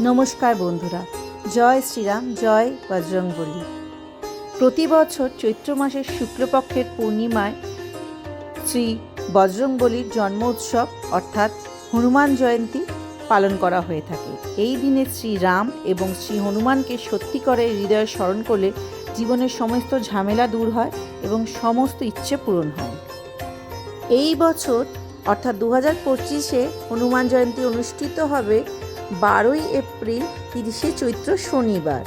নমস্কার বন্ধুরা, জয় শ্রীরাম, জয় বজরংবলী। প্রতি বছর চৈত্র মাসের শুক্লপক্ষের পূর্ণিমায় শ্রী বজরংবলীর জন্ম উৎসব, অর্থাৎ হনুমান জয়ন্তী, পালন করা হয়ে থাকে। এই দিনে শ্রী রাম এবং শ্রী হনুমানকে সত্যি করে হৃদয়ে স্মরণ করলে জীবনের সমস্ত ঝামেলা দূর হয় এবং সমস্ত ইচ্ছে পূরণ হয়। এই বছর, অর্থাৎ দু হাজার পঁচিশে হনুমান জয়ন্তী অনুষ্ঠিত হবে বারোই এপ্রিল তিরিশে চৈত্র শনিবার।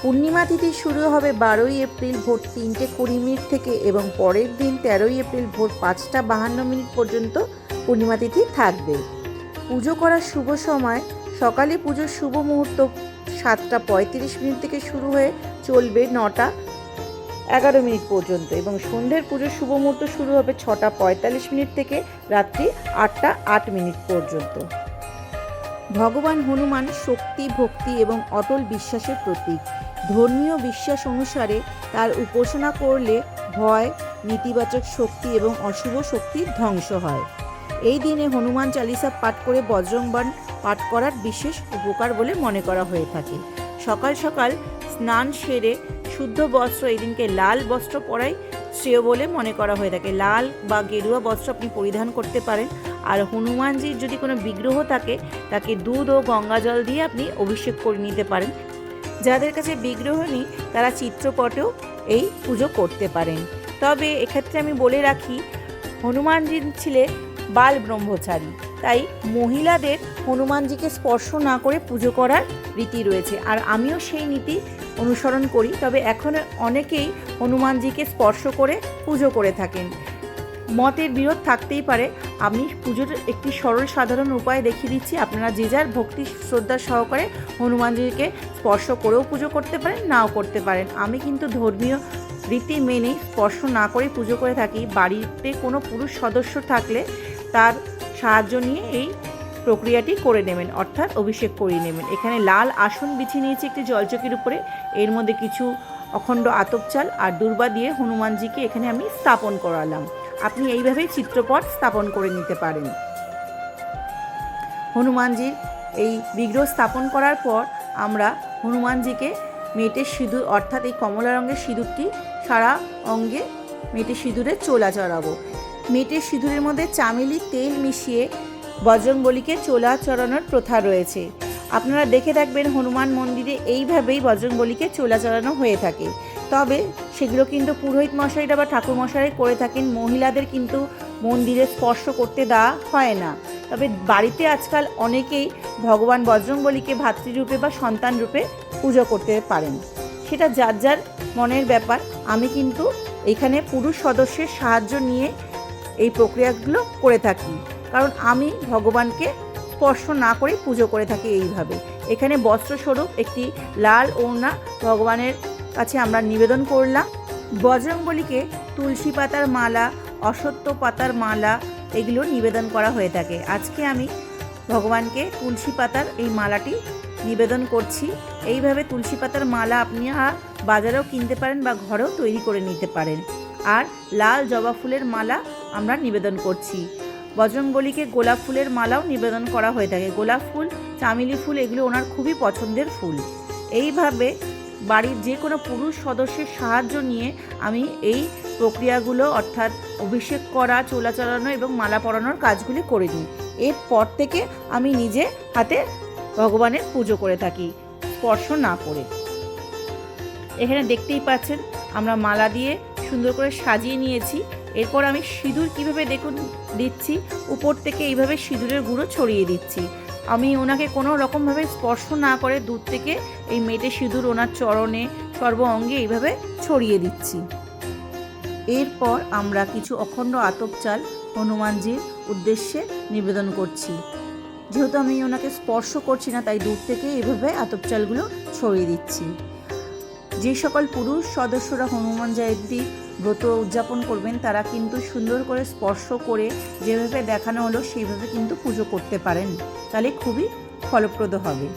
পূর্ণিমা তিথি শুরু হবে বারোই এপ্রিল ভোর তিনটে কুড়ি মিনিট থেকে এবং পরের দিন তেরোই এপ্রিল ভোর পাঁচটা বাহান্ন মিনিট পর্যন্ত পূর্ণিমা তিথি থাকবে। পুজো করার শুভ সময় সকালে পুজোর শুভ মুহূর্ত সাতটা পঁয়ত্রিশ মিনিট থেকে শুরু হয়ে চলবে নটা এগারো মিনিট পর্যন্ত এবং সন্ধ্যের পুজোর শুভ মুহূর্ত শুরু হবে ছটা পঁয়তাল্লিশ মিনিট থেকে রাত্রি আটটা আট মিনিট পর্যন্ত। ভগবান হনুমান শক্তি, ভক্তি এবং অটল বিশ্বাসের প্রতীক। ধর্মীয় বিশ্বাস অনুসারে তার উপাসনা করলে ভয়, নেতিবাচক শক্তি এবং অশুভ শক্তির ধ্বংস হয়। এই দিনে হনুমান চালিসা পাঠ করে বজ্রংবাণ পাঠ করার বিশেষ উপকার বলে মনে করা হয়ে থাকে। সকাল সকাল স্নান সেরে শুদ্ধ বস্ত্র এই দিনকে লাল বস্ত্র পরাই শ্রেয় বলে মনে করা হয়ে থাকে। লাল বা গেরুয়া বস্ত্র আপনি পরিধান করতে পারেন। আর হনুমানজির যদি কোনো বিগ্রহ থাকে, তাকে দুধ ও গঙ্গা জল দিয়ে আপনি অভিষেক করে নিতে পারেন। যাদের কাছে বিগ্রহ নেই, তারা চিত্রপটেও এই পুজো করতে পারেন। তবে এক্ষেত্রে আমি বলে রাখি, হনুমানজি ছিলেন বাল ব্রহ্মচারী, তাই মহিলাদের হনুমানজিকে স্পর্শ না করে পুজো করার রীতি রয়েছে। আর আমিও সেই নীতি অনুসরণ করি, তবে এখন অনেকেই হনুমানজিকে স্পর্শ করে পুজো করে থাকেন। মতের বিরোধ থাকতেই পারে আমি পুজোর একটি সরল সাধারণ উপায় দেখিয়ে দিচ্ছি। আপনারা যে যার ভক্তি শ্রদ্ধা সহকারে হনুমানজিকে স্পর্শ করেও পুজো করতে পারেন, নাও করতে পারেন। আমি কিন্তু ধর্মীয় রীতি মেনে স্পর্শ না করে পুজো করে থাকি। বাড়িতে কোনো পুরুষ সদস্য থাকলে তার সাহায্য নিয়ে এই প্রক্রিয়াটি করে নেবেন, অর্থাৎ অভিষেক করিয়ে নেবেন। এখানে লাল আসন বিছিয়ে নিয়েছি একটি জলচকির উপরে। এর মধ্যে কিছু অখণ্ড আতপ চাল আর দুর্বা দিয়ে হনুমানজিকে এখানে আমি স্থাপন করালাম। আপনি এইভাবেই চিত্রপট স্থাপন করে নিতে পারেন। হনুমানজির এই বিগ্রহ স্থাপন করার পর আমরা হনুমানজিকে মেটের সিঁদুর, অর্থাৎ এই কমলা রঙের সিঁদুরটি সারা অঙ্গে মেটের সিঁদুরে চোলা চড়াবো। মেটের সিঁদুরের মধ্যে চামেলি তেল মিশিয়ে বজরংবলীকে চোলা চড়ানোর প্রথা রয়েছে। আপনারা দেখে থাকবেন হনুমান মন্দিরে এইভাবেই বজরংবলীকে চোলা চড়ানো হয়ে থাকে। তবে সেগুলো কিন্তু পুরোহিত মশাইরা বা ঠাকুর মশাই করে থাকেন। মহিলাদের কিন্তু মন্দিরে স্পর্শ করতে দেওয়া হয় না। তবে বাড়িতে আজকাল অনেকেই ভগবান বজরংবলীকে ভাতৃরূপে বা সন্তান রূপে পুজো করতে পারেন। সেটা যার যার মনের ব্যাপার। আমি কিন্তু এখানে পুরুষ সদস্যের সাহায্য নিয়ে এই প্রক্রিয়াগুলো করে থাকি। কারণ আমি ভগবানকে স্পর্শ না করে পুজো করে থাকি এইভাবে। এখানে বস্ত্রস্বরূপ একটি লাল ওড়না ভগবানের কাছে আমরা নিবেদন করলাম, বজরংবলীকে তুলসী পাতার মালা অসত্য পাতার মালা এগুলো নিবেদন করা হয়ে থাকে। আজকে আমি ভগবানকে তুলসী পাতার এই মালাটি নিবেদন করছি। এইভাবে তুলসী পাতার মালা আপনি বাজারেও কিনতে পারেন বা ঘরেও তৈরি করে নিতে পারেন। আর লাল জবা ফুলের মালা আমরা নিবেদন করছি। বজরংবলীকে গোলাপ ফুলের মালাও নিবেদন করা হয়ে থাকে। গোলাপ ফুল, চামেলি ফুল এগুলো ওনার খুবই পছন্দের ফুল। এইভাবে বাড়ির যে কোনো পুরুষ সদস্যের সাহায্য নিয়ে আমি এই প্রক্রিয়াগুলো, অর্থাৎ অভিষেক করা, চোলা চালানো এবং মালা পরানোর কাজগুলি করে নিই এরপর থেকে আমি নিজে হাতে ভগবানের পুজো করে থাকি, স্পর্শ না করে। এখানে দেখতেই পাচ্ছেন, আমরা মালা দিয়ে সুন্দর করে সাজিয়ে নিয়েছি। এরপর আমি সিঁদুর কীভাবে দেখুন দিচ্ছি, উপর থেকে এইভাবে সিঁদুরের গুঁড়ো ছড়িয়ে দিচ্ছি। আমি ওনাকে কোনো রকমভাবে স্পর্শ না করে দূর থেকে এই মেটে সিঁদুর ওনার চরণে সর্ব অঙ্গে এইভাবে ছড়িয়ে দিচ্ছি। এরপর আমরা কিছু অখণ্ড আতপ চাল হনুমানজির উদ্দেশ্যে নিবেদন করছি। যেহেতু আমি ওনাকে স্পর্শ করছি না, তাই দূর থেকে এইভাবে আতপ চালগুলো ছড়িয়ে দিচ্ছি। যে সকল পুরুষ সদস্যরা হনুমান জয়ন্তী ব্রত উদযাপন করবেন, তারা কিন্তু সুন্দর করে স্পর্শ করে যেভাবে দেখানো হলো, সেইভাবে কিন্তু পুজো করতে পারেন। তাহলে খুবই ফলপ্রদ হবে।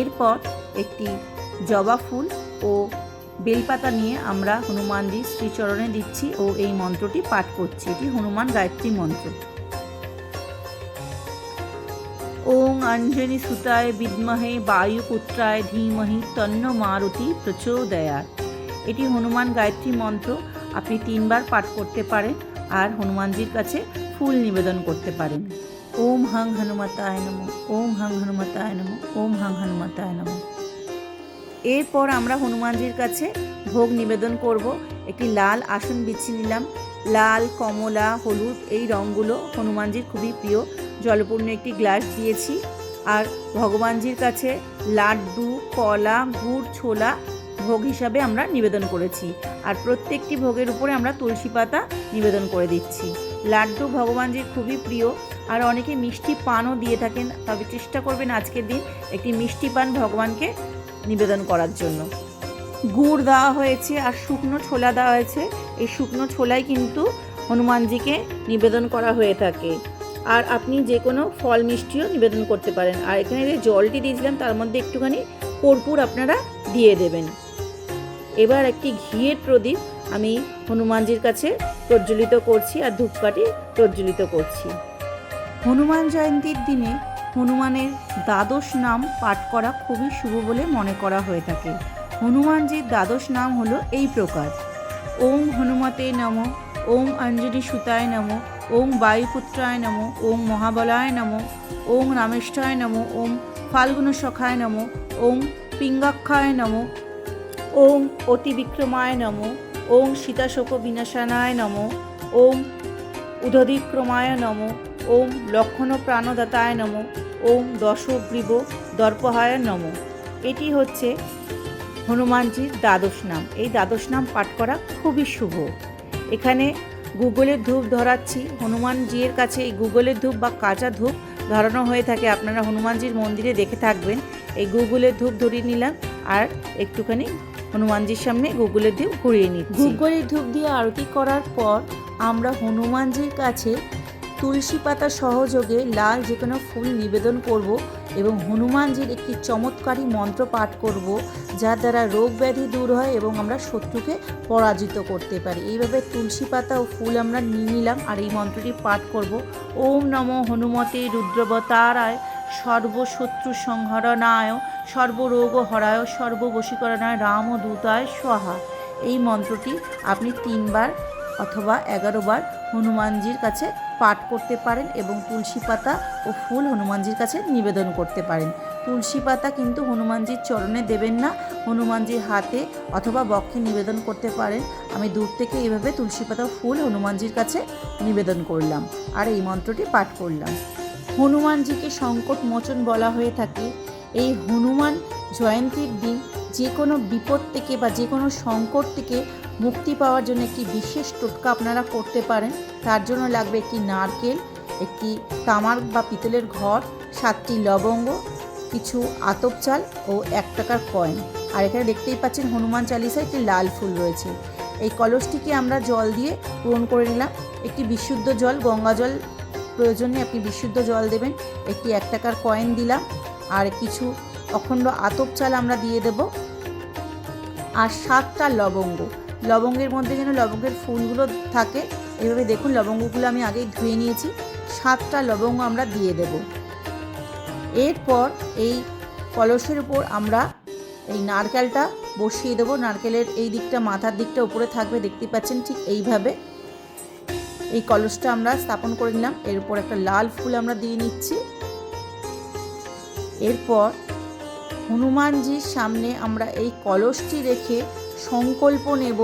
এরপর একটি জবা ফুল ও বেলপাতা নিয়ে আমরা হনুমানজি শ্রীচরণে দিচ্ছি ও এই মন্ত্রটি পাঠ করছি। এটি হনুমান গায়ত্রী মন্ত্র। ওং অঞ্জনি সুতায় বিদ্মহে বায়ুপুত্রায় ধীমহি তন্ন মারুতি প্রচোদয়াত। এটি হনুমান গায়ত্রী মন্ত্র। আপনি তিনবার পাঠ করতে পারেন আর হনুমানজির কাছে ফুল নিবেদন করতে পারেন। ওম হাং হনুমতায় নম, ওম হাং হনুমতায় নম, ওম হাং হনুমতায় নম। এরপর আমরা হনুমানজির কাছে ভোগ নিবেদন করব। একটি লাল আসন বিছিয়ে নিলাম। লাল, কমলা, হলুদ এই রঙগুলো হনুমানজির খুবই প্রিয়। জলপূর্ণ একটি গ্লাস দিয়েছি। আর ভগবানজির কাছে লাড্ডু, কলা, গুড়, ছোলা ভোগ হিসাবে আমরা নিবেদন করেছি। আর প্রত্যেকটি ভোগের উপরে আমরা তুলসী পাতা নিবেদন করে দিচ্ছি। লাড্ডু ভগবানজির খুবই প্রিয়। আর অনেকে মিষ্টি পানও দিয়ে থাকেন। তবে চেষ্টা করবেন আজকের দিন একটি মিষ্টি পান ভগবানকে নিবেদন করার জন্য। গুড় দেওয়া হয়েছে আর শুকনো ছোলা দেওয়া হয়েছে। এই শুকনো ছোলাই কিন্তু হনুমানজিকে নিবেদন করা হয়ে থাকে। আর আপনি যে কোনো ফল মিষ্টিও নিবেদন করতে পারেন। আর এখানে যে জলটি দিয়েছিলাম তার মধ্যে একটুখানি কর্পূর আপনারা দিয়ে দেবেন। এবার একটি ঘিয়ের প্রদীপ আমি হনুমানজির কাছে প্রজ্বলিত করছি আর ধূপকাঠি প্রজ্বলিত করছি। হনুমান জয়ন্তীর দিনে হনুমানের দ্বাদশ নাম পাঠ করা খুবই শুভ বলে মনে করা হয়ে থাকে। হনুমানজির দ্বাদশ নাম হলো এই প্রকার। ওম হনুমতে নম ওম অঞ্জলি সুতায় নম ওম বায়ুপুত্রায় নম ওম মহাবলায় নম ওম রামেষ্ঠায় নম ওম ফাল্গুন সখায় নম ওম পিঙ্গাক্ষায় নম ওম অতিবিক্রমায় নম, ওম সীতাশোক বিনাশানায় নম, ওম উদধিক্রমায় নম, ওম লক্ষণ প্রাণদাতায় নম, ওম দশগ্রীব দর্পহায় নম। এটি হচ্ছে হনুমানজির দ্বাদশ নাম। এই দ্বাদশ নাম পাঠ করা খুবই শুভ। এখানে গুগলের ধূপ ধরাচ্ছি। হনুমানজির কাছে এই গুগলের ধূপ বা কাঁচা ধূপ ধরানো হয়ে থাকে। আপনারা হনুমানজির মন্দিরে দেখে থাকবেন। এই গুগলের ধূপ ধরিয়ে নিলাম আর একটুখানি হনুমানজির সামনে গুগলের ধূপ ঘুরিয়ে নিচ্ছি। গুগলের ধূপ দিয়ে আরতি করার পর আমরা হনুমানজির কাছে তুলসী পাতা সহযোগে লাল যে কোনো ফুল নিবেদন করব এবং হনুমানজির একটি চমৎকারী মন্ত্র পাঠ করব, যার দ্বারা রোগ ব্যাধি দূর হয় এবং আমরা শত্রুকে পরাজিত করতে পারি। এইভাবে তুলসী পাতা ও ফুল আমরা নিয়ে নিলাম আর এই মন্ত্রটি পাঠ করব। ওম নম হনুমতে রুদ্রবতারায় সর্বশত্রু সংহরণায় সর্বরোগ হরায় সর্ববশীকরণায় রাম দূতায় সহা। এই মন্ত্রটি আপনি তিনবার অথবা এগারো বার হনুমানজির কাছে পাঠ করতে পারেন এবং তুলসী পাতা ও ফুল হনুমানজির কাছে নিবেদন করতে পারেন। তুলসী পাতা কিন্তু হনুমানজির চরণে দেবেন না হনুমানজির হাতে অথবা বক্ষে নিবেদন করতে পারেন। আমি দূর থেকে এইভাবে তুলসী পাতা ফুল হনুমানজির কাছে নিবেদন করলাম। আর এই মন্ত্রটি পাঠ করলাম। হনুমানজিকে সংকট মোচন বলা হয়ে থাকে। এই হনুমান জয়ন্তীর দিন যে কোনো বিপদ থেকে বা যে কোনো সংকট থেকে মুক্তি পাওয়ার জন্য একটি বিশেষ টোটকা আপনারা করতে পারেন। তার জন্য লাগবে একটি নারকেল, একটি তামার বা পিতলের ঘর, সাতটি লবঙ্গ, কিছু আতপ চাল ও এক টাকার কয়েন। আর এখানে দেখতেই পাচ্ছেন হনুমান চালিসায় একটি লাল ফুল রয়েছে। এই কলসটিকে আমরা জল দিয়ে পূরণ করে নিলাম। একটি বিশুদ্ধ জল, গঙ্গা জল প্রয়োজন আপনি বিশুদ্ধ জল দেবেন। একটি এক টাকার কয়েন দিলাম, আর কিছু অখণ্ড আতপ চাল আমরা দিয়ে দেব। আর সাতটা লবঙ্গ। লবঙ্গের মধ্যে যেন লবঙ্গের ফুলগুলো থাকে এইভাবে দেখুন লবঙ্গগুলো আমি আগেই ধুয়ে নিয়েছি। সাতটা লবঙ্গ আমরা দিয়ে দেব। এরপর এই কলসের উপর আমরা এই নারকেলটা বসিয়ে দেবো। নারকেলের এই দিকটা, মাথার দিকটা উপরে থাকবে, দেখতে পাচ্ছেন ঠিক এইভাবে। এই কলসটা আমরা স্থাপন করে নিলাম। এর উপর একটা লাল ফুল আমরা দিয়ে নিচ্ছি। এরপর হনুমানজির সামনে আমরা এই কলসটি রেখে সংকল্প নেব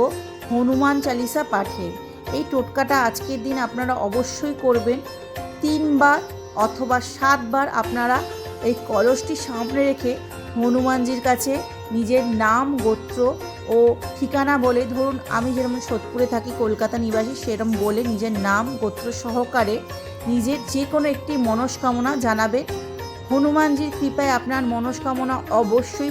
হনুমান চালিসা পাঠের। এই টোটকাটা আজকের দিন আপনারা অবশ্যই করবেন। তিনবার অথবা সাতবার আপনারা এই কলসটি সামনে রেখে হনুমানজির কাছে নিজের নাম, গোত্র ও ঠিকানা বলে, ধরুন আমি যেরকম সোদপুরে থাকি, কলকাতা নিবাসী, সেরকম বলে নিজের নাম, গোত্র সহকারে নিজের যে কোনো একটি মনস্কামনা জানাবে। হনুমানজির কৃপায় আপনার মনস্কামনা অবশ্যই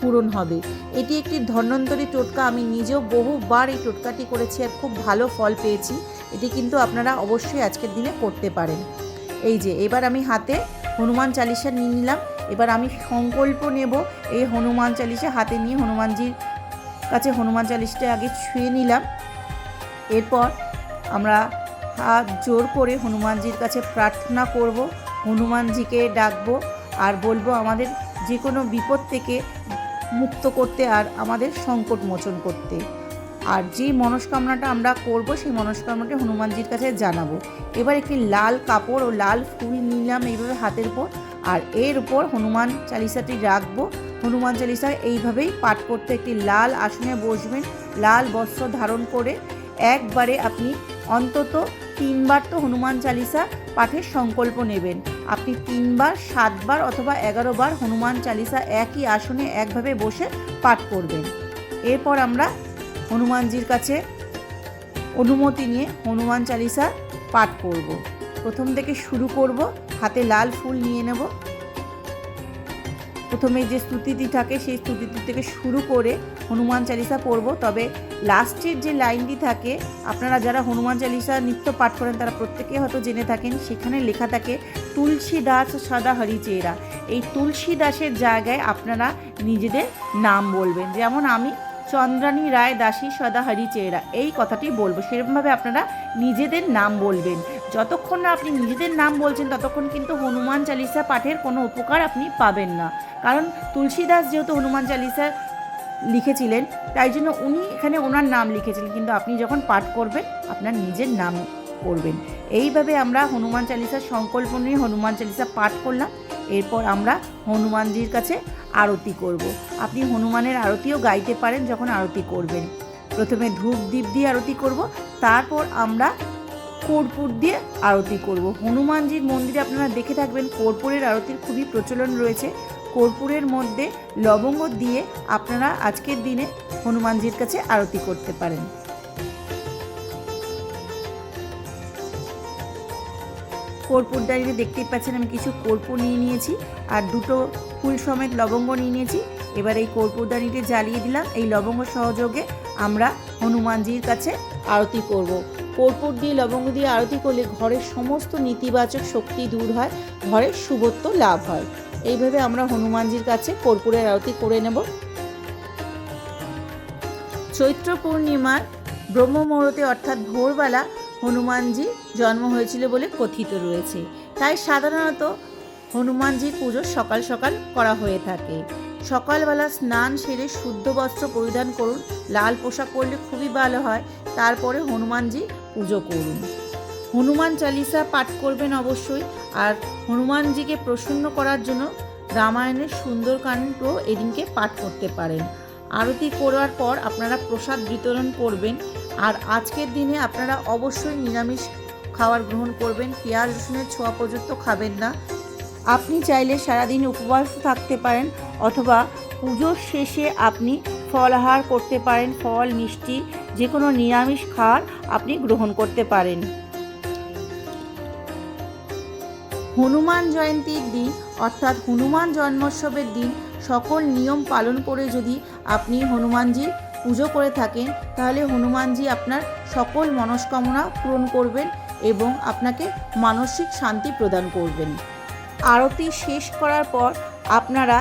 পূরণ হবে। এটি একটি ধন্বন্তরী টোটকা, আমি নিজেও বহুবার এই টোটকাটি করেছি আর খুব ভালো ফল পেয়েছি। এটি কিন্তু আপনারা অবশ্যই আজকের দিনে করতে পারেন। এই যে, এবার আমি হাতে হনুমান চালিশা নিয়ে নিলাম। এবার আমি সংকল্প নেব এই হনুমান চালিসা হাতে নিয়ে, হনুমানজির কাছে হনুমান চালিশটা আগে ছুঁয়ে নিলাম। এরপর আমরা হাত জোর করে হনুমানজির কাছে প্রার্থনা করব, হনুমানজিকে ডাকবো আর বলব, আমাদের যে কোনো বিপদ থেকে মুক্ত করতে আর আমাদের সংকট মোচন করতে। আর যে মনস্কামনাটা আমরা করব, সেই মনস্কামনাটা হনুমানজির কাছে জানাব। এবার একটি লাল কাপড় ও লাল ফুল নিলাম এইভাবে হাতের উপর। আর এর উপর হনুমান চালিসাটি রাখব। হনুমান চালিসা এইভাবেই পাঠ করতে একটি লাল আসনে বসবেন, লাল বস্ত্র ধারণ করে। একবারে আপনি অন্তত তিনবার তো হনুমান চালিসা পাঠের সংকল্প নেবেন। আপনি তিনবার, সাতবার অথবা এগারো বার হনুমান চালিসা একই আসনে একভাবে বসে পাঠ করবেন। এরপর আমরা হনুমানজির কাছে অনুমতি নিয়ে হনুমান চালিসা পাঠ করব। প্রথম থেকে শুরু করব। হাতে লাল ফুল নিয়ে নেব। প্রথমে যে স্তুতিটি থাকে, সেই স্তুতিটি থেকে শুরু করে হনুমান চালিসা পড়ব। তবে লাস্টের যে লাইনটি থাকে, আপনারা যারা হনুমান চালিসা নিত্য পাঠ করেন, তারা প্রত্যেকে হয়তো জেনে থাকেন, সেখানে লেখা থাকে, তুলসী দাস সদা হরিচেরা এই তুলসী দাসের জায়গায় আপনারা নিজেদের নাম বলবেন। যেমন আমি চন্দ্রানী রায়, দাসী সদাহারি হরিচেরা এই কথাটি বলব। সেরকমভাবে আপনারা নিজেদের নাম বলবেন। যতক্ষণ না আপনি নিজেদের নাম বলছেন, ততক্ষণ কিন্তু হনুমান চালিসা পাঠের কোনো উপকার আপনি পাবেন না। কারণ তুলসীদাস যেহেতু হনুমান চালিসা লিখেছিলেন, তাই জন্য উনি এখানে ওনার নাম লিখেছিলেন। কিন্তু আপনি যখন পাঠ করবেন, আপনার নিজের নাম করবেন। এইভাবে আমরা হনুমান চালিসার সংকল্প নিয়ে হনুমান চালিসা পাঠ করলাম। এরপর আমরা হনুমানজির কাছে আরতি করব। আপনি হনুমানের আরতিও গাইতে পারেন যখন আরতি করবেন। প্রথমে ধূপ দ্বীপ দিয়ে আরতি করব, তারপর আমরা কর্পূর দিয়ে আরতি করব। হনুমানজির মন্দিরে আপনারা দেখে থাকবেন কর্পূরের আরতির খুবই প্রচলন রয়েছে। কর্পূরের মধ্যে লবঙ্গ দিয়ে আপনারা আজকের দিনে হনুমানজির কাছে আরতি করতে পারেন। কর্পূর ডাইরে দেখতেই পাচ্ছেন, আমি কিছু কর্পূর নিয়ে নিয়েছি আর দুটো ফুল সমেত লবঙ্গ নিয়ে নিয়েছি। এবার এই কর্পূরদানিটি জ্বালিয়ে দিলাম। এই লবঙ্গ সহযোগে আমরা হনুমানজির কাছে আরতি করব। কর্পূর দিয়ে লবঙ্গ দিয়ে আরতি করলে ঘরের সমস্ত নেতিবাচক শক্তি দূর হয়, ঘরের শুভত্ব লাভ হয়। এইভাবে আমরা হনুমানজির কাছে কর্পূরের আরতি করে নেব। চৈত্র পূর্ণিমার ব্রহ্মমুহূর্তে অর্থাৎ ভোরবেলা হনুমানজি জন্ম হয়েছিল বলে কথিত রয়েছে। তাই সাধারণত হনুমানজির পুজো সকাল সকাল করা হয়ে থাকে। সকালবেলা স্নান সেরে শুদ্ধ বস্ত্র পরিধান করুন, লাল পোশাক পরলে খুবই ভালো হয়, তারপরে হনুমানজি পুজো করুন। হনুমান চালিসা পাঠ করবেন অবশ্যই, আর হনুমানজিকে প্রসন্ন করার জন্য রামায়ণের সুন্দরকাণ্ড এদিনকে পাঠ করতে পারেন। আরতি করার পর আপনারা প্রসাদ বিতরণ করবেন আর আজকের দিনে আপনারা অবশ্যই নিরামিষ খাবার গ্রহণ করবেন। পেঁয়াজ, রসুনের ছোঁয়া পর্যন্ত খাবেন না। আপনি চাইলে সারাদিন উপবাস থাকতে পারেন অথবা পুজোর শেষে আপনি ফলাহার করতে পারেন, ফল, মিষ্টি যে কোনো নিরামিষ খাবার আপনি গ্রহণ করতে পারেন। হনুমান জয়ন্তীর দিন অর্থাৎ হনুমান জন্মোৎসবের দিন সকল নিয়ম পালন করে যদি আপনি হনুমানজির পুজো করে থাকেন, তাহলে হনুমানজি আপনার সকল মনস্কামনা পূরণ করবেন এবং আপনাকে মানসিক শান্তি প্রদান করবেন। আরতি শেষ করার পর আপনারা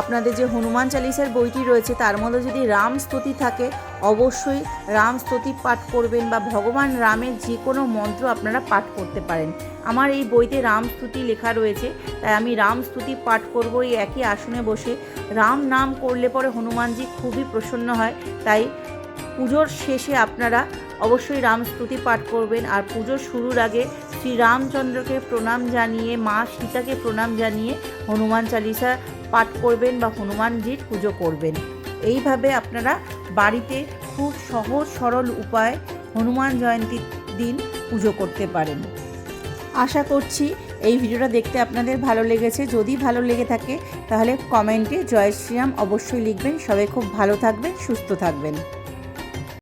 আপনাদের যে হনুমান চালিসার বইটি রয়েছে, তার মধ্যে যদি রাম স্তুতি থাকে, অবশ্যই রাম স্তুতি পাঠ করবেন বা ভগবান রামের যে কোনো মন্ত্র আপনারা পাঠ করতে পারেন। আমার এই বইতে রাম স্তুতি লেখা রয়েছে, তাই আমি রাম স্তুতি পাঠ করব এই একই আসনে বসে। রাম নাম করলে পরে হনুমানজি খুবই প্রসন্ন হয়, তাই পুজোর শেষে আপনারা অবশ্যই রাম স্তুতি পাঠ করবেন। আর পুজোর শুরুর আগে শ্রী রামচন্দ্রকে প্রণাম জানিয়ে, মা সীতাকে প্রণাম জানিয়ে হনুমান চালিসা পাঠ করবেন বা হনুমানজির পুজো করবেন। এইভাবে আপনারা বাড়িতে খুব সহজ সরল উপায় হনুমান জয়ন্তীর দিন পুজো করতে পারেন। আশা করছি এই ভিডিওটা দেখতে আপনাদের ভালো লেগেছে। যদি ভালো লেগে থাকে, তাহলে কমেন্টে জয় শ্রীরাম অবশ্যই লিখবেন। সবাই খুব ভালো থাকবেন, সুস্থ থাকবেন।